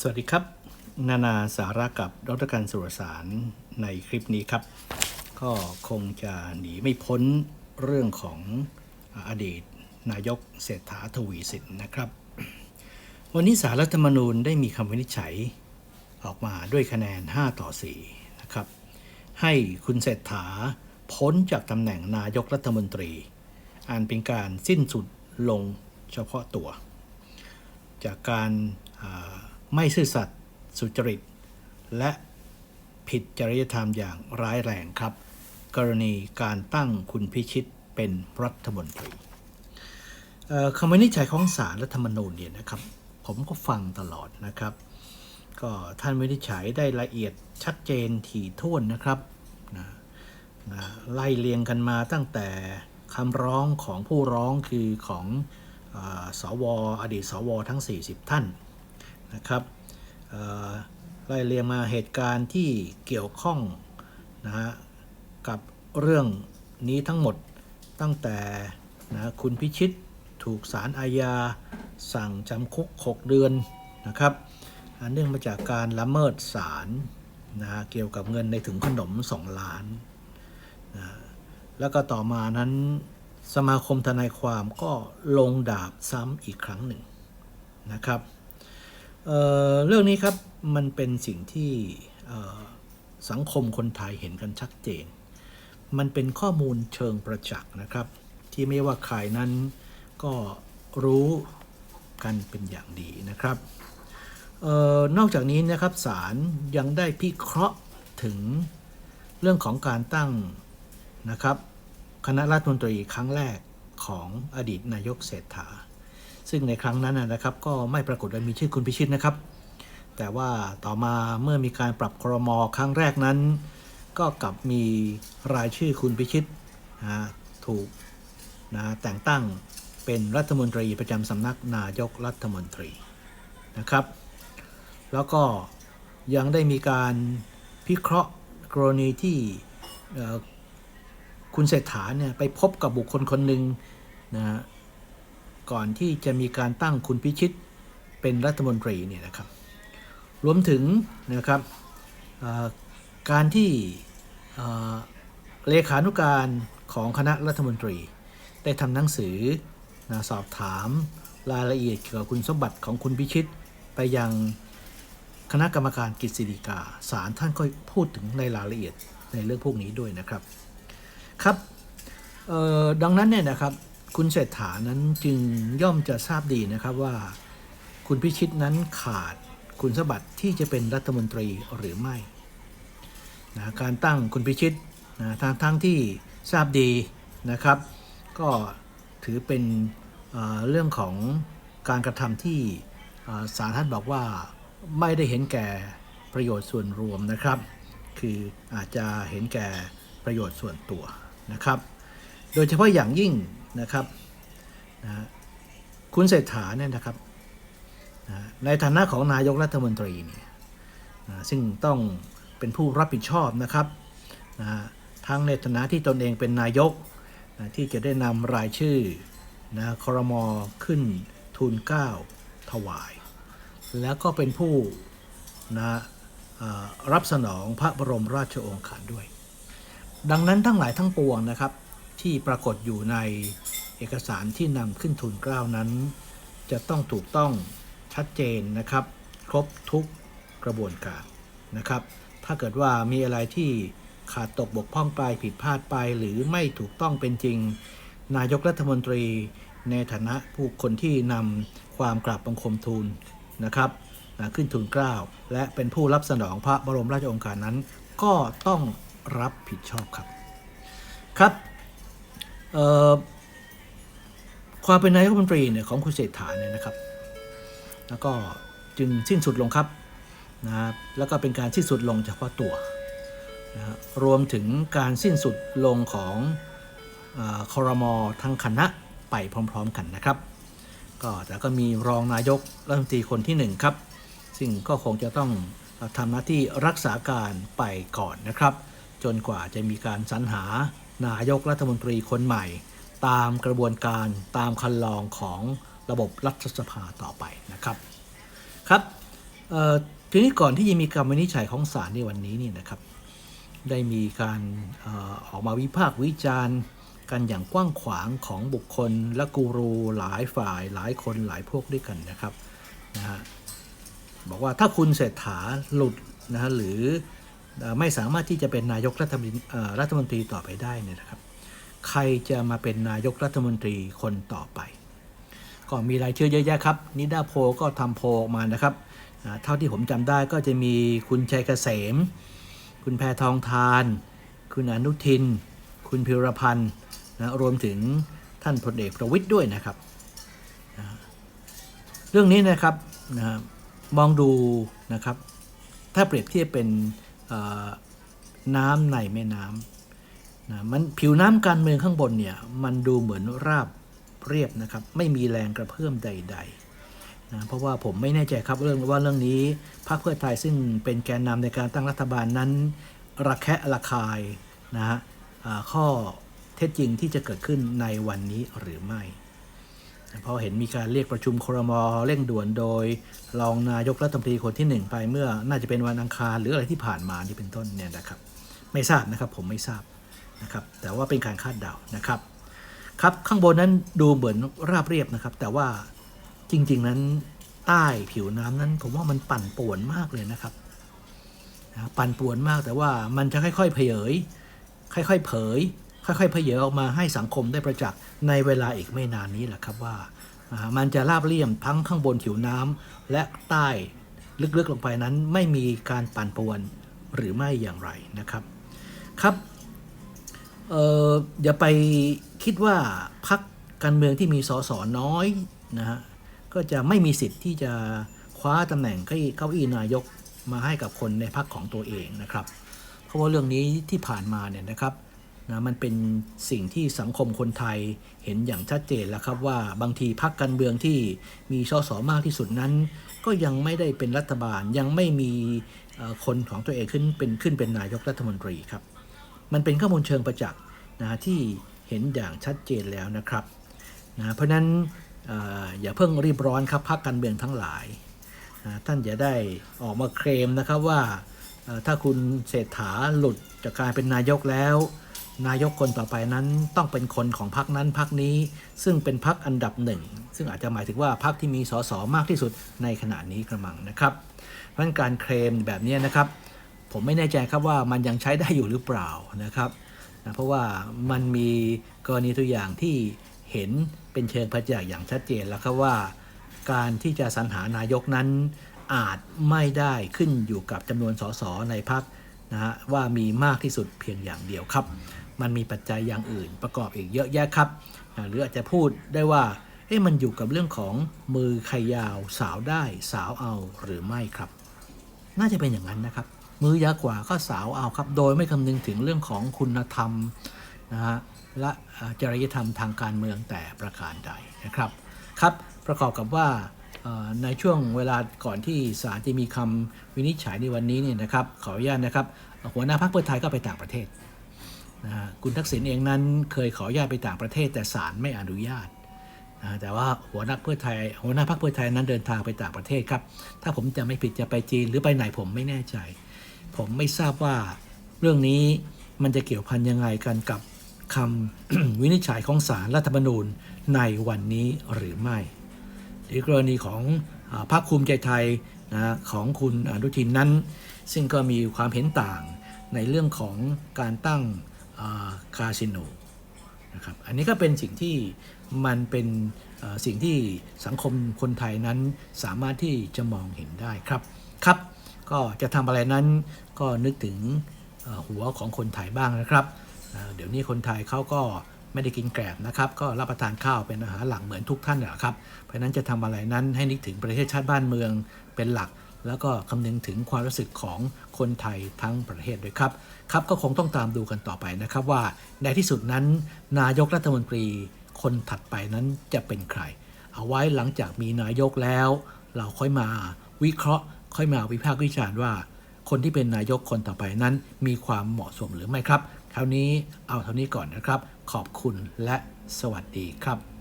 สวัสดีครับ นานาสาระกับดรการสุรสารในคลิปนี้ครับ ก็คงจะหนีไม่พ้นเรื่องของอดีตนายกเศรษฐาทวีสินนะครับ วันนี้สารรัฐธรรมนูญได้มีคำวินิจฉัยออกมาด้วยคะแนน 5 ต่อ 4 นะครับ ให้คุณเศรษฐาพ้นจากตำแหน่งนายกรัฐมนตรี อันเป็นการสิ้นสุดลงเฉพาะตัว จากการา ไม่ซื่อสัตย์สุจริต และผิดจริยธรรมอย่างร้ายแรงครับ กรณีการตั้งคุณพิชิตเป็นรัฐมนตรีคำวินิจฉัยของศาลรัฐธรรมนูญเนี่ยนะครับ ผมก็ฟังตลอดนะครับ ก็ท่านวินิจฉัยได้ละเอียดชัดเจนถี่ถ้วนนะครับนะนะไล่เรียงกันมาตั้งแต่คำร้องของผู้ร้องคือของอสวอดีตสวทั้ง 40 ท่าน นะครับไล่เรียงมาเหตุการณ์ที่เกี่ยวข้องนะฮะกับเรื่องนี้ทั้งหมดตั้งแต่นะคุณพิชิตถูกสารอาญาสั่งจำคุก 6 เดือนนะครับอ่าเนื่องมาจากการละเมิดศาลนะฮะเกี่ยวกับเงินในถุงขนม 2 ล้านนะแล้วก็ต่อมานั้นสมาคมทนายความก็ลงดาบซ้ำอีกครั้งหนึ่งนะครับ เเรื่องนี้ครับมันเป็นสิ่งที่สังคมคนไทยเห็นกันชัดเจน มันเป็นข้อมูลเชิงประจักษ์นะครับ ที่ไม่ว่าใครนั้นก็รู้กันเป็นอย่างดีนะครับออนอกจากนี้นะครับศาลยังได้พิเคราะห์ถึงเรื่องของการตั้งนะครับ คณะรัฐมนตรีครั้งแรกของอดีตนายกเศรษฐา ซึ่งในครั้งนั้นนะครับก็ไม่ปรากฏว่ามีชื่อคุณพิชิตนะครับ แต่ว่าต่อมาเมื่อมีการปรับครมครั้งแรกนั้น ก็กลับมีรายชื่อคุณพิชิตนะถูกนะแต่งตั้งเป็นรัฐมนตรีประจำสำนักนายกรัฐมนตรีนะครับ แล้วก็ยังได้มีการพิเคราะห์กรณีที่คุณเศรษฐาเนี่ยไปพบกับบุคคลคนหนึ่งนะฮะ ก่อนที่จะมีการตั้งคุณพิชิตเป็นรัฐมนตรีเนี่ยนะครับ รวมถึงนะครับการที่เลขานุการของคณะรัฐมนตรี ได้ทำหนังสือนะสอบถามรายละเอียดเกี่ยวกับคุณสมบัติของคุณพิชิต ไปยังคณะกรรมการกฤษฎีกาศาลท่านก็พูดถึงในรายละเอียดในเรื่องพวกนี้ด้วยนะครับครับดังนั้นเนี่ยนะครับ คุณเศรษฐานั้นจึงย่อมจะทราบดีนะครับว่า คุณพิชิตนั้นขาดคุณสมบัติที่จะเป็นรัฐมนตรีหรือไม่นะการตั้งคุณพิชิตนะทางทั้งที่ทราบดีนะครับ ก็ถือเป็นเเรื่องของการกระทำที่เอ่อศาลท่านบอกว่าไม่ได้เห็นแก่ประโยชน์ส่วนรวมนะครับ คืออาจจะเห็นแก่ประโยชน์ส่วนตัวนะครับ โดยเฉพาะอย่างยิ่ง นะครับนะคุณเศรษฐาเนี่ยนะครับนะในฐานะของนายกรัฐมนตรีเนี่ยนะซึ่งต้องเป็นผู้รับผิดชอบนะครับนะทั้งในฐานะที่ตนเองเป็นนายกนะที่จะได้นำรายชื่อนะครมขึ้นทูลเกล้าถวาย แล้วก็เป็นผู้นะรับสนองพระบรมราชโองการด้วย ดังนั้นทั้งหลายทั้งปวงนะครับ ที่ปรากฏอยู่ในเอกสารที่นำขึ้นทูลเกล้านั้น จะต้องถูกต้องชัดเจนนะครับ ครบทุกกระบวนการนะครับ ถ้าเกิดว่ามีอะไรที่ขาดตกบกพร่องไปผิดพลาดไปหรือไม่ถูกต้องเป็นจริง นายกรัฐมนตรีในฐานะผู้คนที่นำความกราบบังคมทูลนะครับนะขึ้นทูลเกล้าและเป็นผู้รับสนองพระบรมราชโองการนั้น ก็ต้องรับผิดชอบครับ ครับ ความเป็นนายกรัฐมนตรีเนี่ยของคุณเศรษฐาเนี่ยนะครับ แล้วก็จึงสิ้นสุดลงครับนะครับแล้วก็เป็นการสิ้นสุดลงเฉพาะตัวนะฮะรวมถึงการสิ้นสุดลงของอคอรมอทั้งคณะไปพร้อมๆกันนะครับ ก็แต่ก็มีรองนายกรัฐมนตรีคนที่หนึ่งครับ ซึ่งก็คงจะต้องทำหน้าที่รักษาการไปก่อนนะครับ จนกว่าจะมีการสรรหา นายกรัฐมนตรีคนใหม่ ตามกระบวนการตามคันลองของระบบรัฐสภาต่อไปนะครับครับทีนี้ก่อนที่จะมีการวินิจฉัยของศาลในวันนี้นี่นะครับ ได้มีการออกมาวิพากษ์วิจารณ์กันอย่างกว้างขวางของบุคคลและกูรูหลายฝ่ายหลายคนหลายพวกด้วยกันนะครับนะฮะบอกว่าถ้าคุณเศรษฐาหลุดนะฮะหรือ ไม่สามารถที่จะเป็นนายกรัฐมนตรีรัฐมนตรีต่อไปได้เนี่ยนะครับ ใครจะมาเป็นนายกรัฐมนตรีคนต่อไป ก็มีรายชื่อเยอะแยะครับ นิดาโพก็ทำโพออกมานะครับ เท่าที่ผมจำได้ก็จะมีคุณชัยเกษม คุณแพทองทาน คุณอนุทิน คุณพิรพันธ์นะรวมถึงท่านพลเอกประวิทย์ด้วยนะครับนะเรื่องนี้นะครับนะมองดูนะครับ ถ้าเปรียบเทียบเป็น น้ำในแม่น้ำนะมันผิวน้ำการเมืองข้างบนเนี่ยมันดูเหมือนราบเรียบนะครับ ไม่มีแรงกระเพื่อมใดๆนะเพราะว่าผมไม่แน่ใจครับเรื่องว่าเรื่องนี้พรรคเพื่อไทยซึ่งเป็นแกนนำในการตั้งรัฐบาลนั้น ระแคะระคายนะฮะข้อเท็จจริงที่จะเกิดขึ้นในวันนี้หรือไม่ เพราะเห็นมีการเรียกประชุมครมเร่งด่วนโดย รองนายกรัฐมนตรีคนที่หนึ่งไปเมื่อน่าจะเป็นวันอังคารหรืออะไรที่ผ่านมานี่เป็นต้นเนี่ยนะครับ ไม่ทราบนะครับผมไม่ทราบนะครับ แต่ว่าเป็นการคาดเดานะครับ ครับข้างบนนั้นดูเหมือนราบเรียบนะครับ แต่ว่าจริง ๆนั้นใต้ผิวน้ำนั้น ผมว่ามันปั่นป่วนมากเลยนะครับปั่นป่วนมากแต่ว่ามันจะค่อยๆเผย ค่อย ๆ เผย ค่อยๆเผยออกมาให้สังคมได้ประจักษ์ในเวลาอีกไม่นานนี้แหละครับว่า มันจะราบเรียบทั้งข้างบนผิวน้ำและใต้ลึกๆลงไปนั้นไม่มีการปั่นป่วนหรือไม่อย่างไรนะครับครับเอออย่าไปคิดว่าพักการเมืองที่มีสสน้อยนะฮะก็จะไม่มีสิทธิ์ที่จะคว้าตำแหน่งเก้าอี้เก้าอี้นายกมาให้กับคนในพักของตัวเองนะครับ เพราะว่าเรื่องนี้ที่ผ่านมาเนี่ยนะครับ นะมันเป็นสิ่งที่สังคมคนไทยเห็นอย่างชัดเจนแล้วครับว่าบางทีพักการเมืองที่มีสสมากที่สุดนั้น ก็ยังไม่ได้เป็นรัฐบาลยังไม่มีคนของตัวเองขึ้นเป็นขึ้นเป็นนายกรัฐมนตรีครับ มันเป็นข้อมูลเชิงประจักษ์นะที่เห็นอย่างชัดเจนแล้วนะครับนะเพราะนั้นออย่าเพิ่งรีบร้อนครับพรรคการเมืองทั้งหลายนะท่านจะได้ออกมาเคลมนะครับว่าถ้าคุณเศรษฐาหลุดจากการเป็นนายกแล้ว นายกคนต่อไปนั้นต้องเป็นคนของพรรคนั้นพรรคนี้ ซึ่งเป็นพรรคอันดับหนึ่ง ซึ่งอาจจะหมายถึงว่าพรรคที่มีสสมากที่สุดในขณะนี้กระมังนะครับ เพราะการเคลมแบบนี้นะครับ ผมไม่แน่ใจครับว่ามันยังใช้ได้อยู่หรือเปล่านะครับนะเพราะว่ามันมีกรณีตัวอย่างที่เห็นเป็นเชิงประจักษ์อย่างชัดเจนแล้วครับว่า การที่จะสรรหานายกนั้นอาจไม่ได้ขึ้นอยู่กับจำนวนสสในพรรค นะฮะว่ามีมากที่สุดเพียงอย่างเดียวครับ มันมีปัจจัยอย่างอื่นประกอบอีกเยอะแยะครับนะหรืออาจจะพูดได้ว่าเอ๊ะมันอยู่กับเรื่องของมือใครยาวสาวได้สาวเอาหรือไม่ครับ น่าจะเป็นอย่างนั้นนะครับ มือยาวกว่าก็สาวเอาครับ โดยไม่คำนึงถึงเรื่องของคุณธรรมนะฮะและจริยธรรมทางการเมืองแต่ประการใดนะครับครับ ประกอบกับว่า ในช่วงเวลาก่อนที่ศาลจะมีคำวินิจฉัยในวันนี้เนี่ยนะครับขออนุญาตนะครับหัวหน้าพรรคเพื่อไทยก็ไปต่างประเทศนะฮะคุณทักษิณเองนั้นเคยขออนุญาตไปต่างประเทศ แต่ศาลไม่อนุญาตอ่าแต่ว่าหัวหน้าเพื่อไทย หัวหน้าพรรคเพื่อไทยนั้นเดินทางไปต่างประเทศครับ ถ้าผมจะไม่ผิดจะไปจีนหรือไปไหนผมไม่แน่ใจ ผมไม่ทราบว่าเรื่องนี้มันจะเกี่ยวพันยังไงกันกับคำวินิจฉัยของศาลรัฐธรรมนูญในวันนี้หรือไม่ หรือกรณีของอพรรคภูมิใจไทยนะของคุณอนุทินนั้น ซึ่งก็มีความเห็นต่างในเรื่องของการตั้งคาสิโนนะครับอันนี้ก็เป็นสิ่งที่มันเป็นสิ่งที่สังคมคนไทยนั้นสามารถที่จะมองเห็นได้ครับครับก็จะทำอะไรนั้นก็นึกถึงหัวของคนไทยบ้างนะครับ เดี๋ยวนี้คนไทยเขาก็ ไม่ได้กินแกลบนะครับ ก็รับประทานข้าวเป็นอาหารหลักเหมือนทุกท่านนะครับ เพราะฉะนั้นจะทำอะไรนั้นให้นึกถึงประเทศชาติบ้านเมืองเป็นหลัก แล้วก็คำนึงถึงความรู้สึกของคนไทยทั้งประเทศด้วยครับ ครับก็คงต้องตามดูกันต่อไปนะครับว่าในที่สุดนั้น นายกรัฐมนตรีคนถัดไปนั้นจะเป็นใคร เอาไว้หลังจากมีนายกแล้ว เราค่อยมาวิเคราะห์ ค่อยมาวิพากษ์วิจารณ์ว่า คนที่เป็นนายกคนต่อไปนั้น มีความเหมาะสมหรือไม่ครับคราวนี้เอาเท่านี้ก่อนนะครับ ขอบคุณและสวัสดีครับ